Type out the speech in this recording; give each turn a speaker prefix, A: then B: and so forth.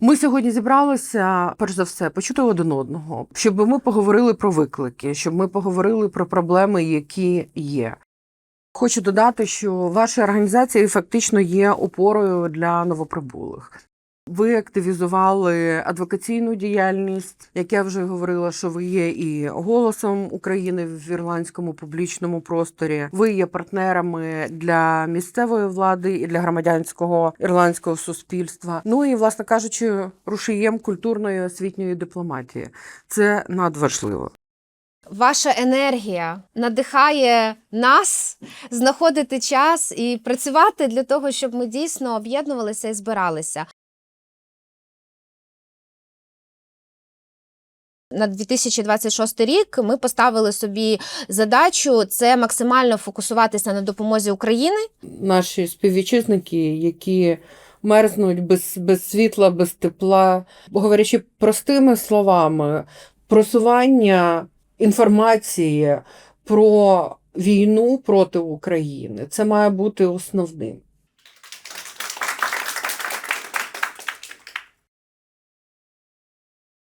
A: Ми сьогодні зібралися, перш за все, почути один одного, щоб ми поговорили про виклики, щоб ми поговорили про проблеми, які є. Хочу додати, що ваша організація фактично є опорою для новоприбулих. Ви активізували адвокаційну діяльність, як я вже говорила, що ви є і голосом України в ірландському публічному просторі. Ви є партнерами для місцевої влади і для громадянського ірландського суспільства. Ну і, власне кажучи, рушієм культурної освітньої дипломатії. Це надважливо.
B: Ваша енергія надихає нас знаходити час і працювати для того, щоб ми дійсно об'єднувалися і збиралися. На 2026 рік ми поставили собі задачу це максимально фокусуватися на допомозі України
A: Наші співвітчизники, які мерзнуть без, без світла, без тепла, говорячи простими словами, просування інформації про війну проти України це має бути основним.